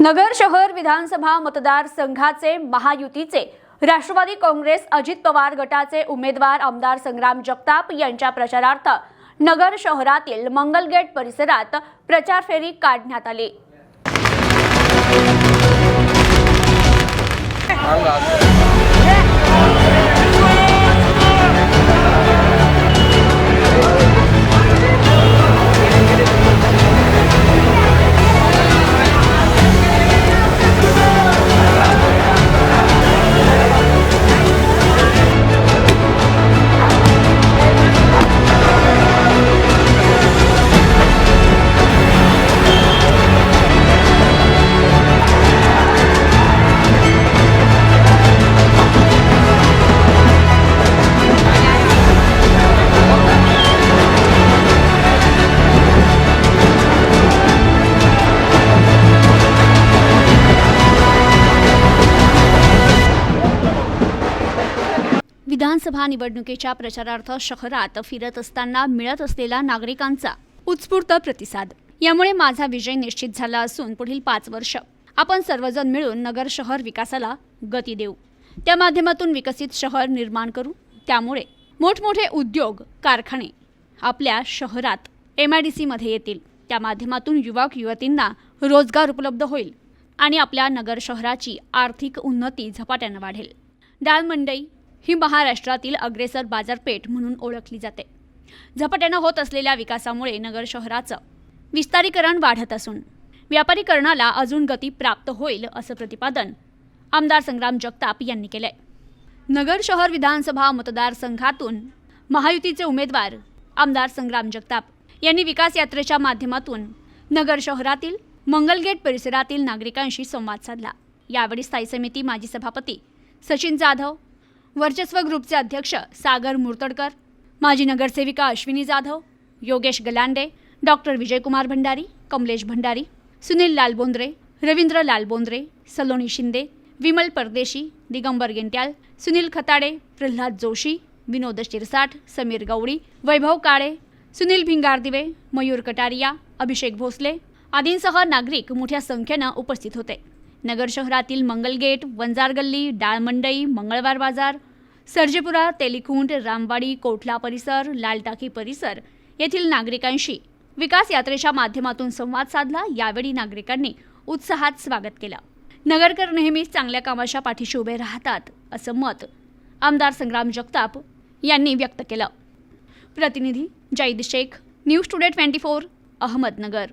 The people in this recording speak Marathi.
नगर शहर विधानसभा मतदारसंघाचे महायुतीचे राष्ट्रवादी काँग्रेस अजित पवार गटाचे उमेदवार आमदार संग्राम जगताप यांच्या प्रचारार्थ नगर शहरातील मंगलगेट परिसरात प्रचार फेरी काढण्यात आली. विधानसभा निवडणुकीच्या प्रचारार्थ शहरात फिरत असताना मिळत असलेला नागरिकांचा उत्स्फूर्त प्रतिसाद. यामुळे माझा विजय निश्चित झाला असून पुढील पाच वर्ष आपण सर्वजण मिळून नगर शहर विकासाला गती देऊ. त्या माध्यमातून विकसित शहर निर्माण करू. त्यामुळे मोठमोठे उद्योग कारखाने आपल्या शहरात एम आय डी सीमध्ये येतील. त्या माध्यमातून युवक युवतींना रोजगार उपलब्ध होईल आणि आपल्या नगर शहराची आर्थिक उन्नती झपाट्यानं वाढेल. डाळ मंडई ही महाराष्ट्रातील अग्रेसर बाजारपेठ म्हणून ओळखली जाते. झपाट्यानं होत असलेल्या विकासामुळे नगर शहराचं विस्तारीकरण वाढत असून व्यापारीकरणाला अजून गती प्राप्त होईल असं प्रतिपादन आमदार संग्राम जगताप यांनी केलंय. नगर शहर विधानसभा मतदारसंघातून महायुतीचे उमेदवार आमदार संग्राम जगताप यांनी विकास यात्रेच्या माध्यमातून नगर शहरातील मंगलगेट परिसरातील नागरिकांशी संवाद साधला. यावेळी स्थायी समिती माजी सभापती सचिन जाधव वर्चस्व ग्रुपचे अध्यक्ष सागर मुर्तडकर माजी नगरसेविका अश्विनी जाधव योगेश गलांडे डॉक्टर विजयकुमार भंडारी कमलेश भंडारी सुनील लालबोंद्रे रवींद्र लालबोंद्रे सलोनी शिंदे विमल परदेशी दिगंबर गेंट्याल सुनील खताडे प्रल्हाद जोशी विनोद शिरसाठ समीर गवळी वैभव काळे सुनील भिंगारदिवे मयूर कटारिया अभिषेक भोसले आदींसह नागरिक मोठ्या संख्येनं उपस्थित होते. नगर शहरातील मंगलगेट वंजार गल्ली डाळमंडई मंगळवार बाजार सर्जेपुरा तेलिखुंड रामवाडी कोठला परिसर लालटाकी परिसर येथील नागरिकांशी विकास यात्रेच्या माध्यमातून संवाद साधला. यावेळी नागरिकांनी उत्साहात स्वागत केलं. नगरकर नेहमीच चांगल्या कामाच्या पाठीशी उभे राहतात असं मत आमदार संग्राम जगताप यांनी व्यक्त केलं. प्रतिनिधी Zaid Shaikh news today twenty four Ahmednagar.